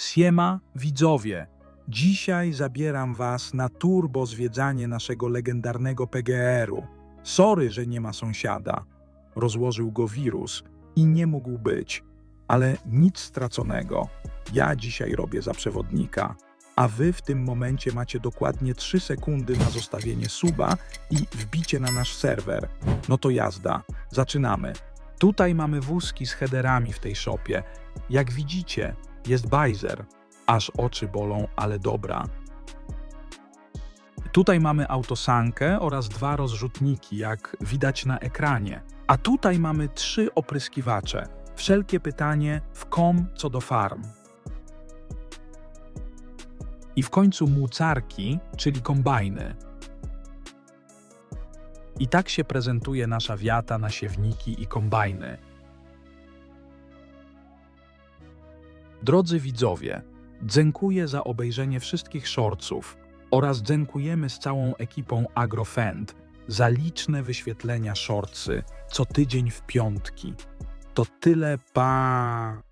Siema, widzowie! Dzisiaj zabieram was na turbo zwiedzanie naszego legendarnego PGR-u. Sorry, że nie ma sąsiada. Rozłożył go wirus i nie mógł być. Ale nic straconego. Ja dzisiaj robię za przewodnika. A wy w tym momencie macie dokładnie 3 sekundy na zostawienie suba i wbicie na nasz serwer. No to jazda. Zaczynamy. Tutaj mamy wózki z headerami w tej szopie. Jak widzicie, jest bajzer. Aż oczy bolą, ale dobra. Tutaj mamy autosankę oraz dwa rozrzutniki, jak widać na ekranie. A tutaj mamy trzy opryskiwacze. Wszelkie pytanie w kom co do farm. I w końcu mucarki, czyli kombajny. I tak się prezentuje nasza wiata na siewniki i kombajny. Drodzy widzowie, dziękuję za obejrzenie wszystkich shortsów oraz dziękujemy z całą ekipą Agrofend za liczne wyświetlenia shortsy co tydzień w piątki. To tyle, pa!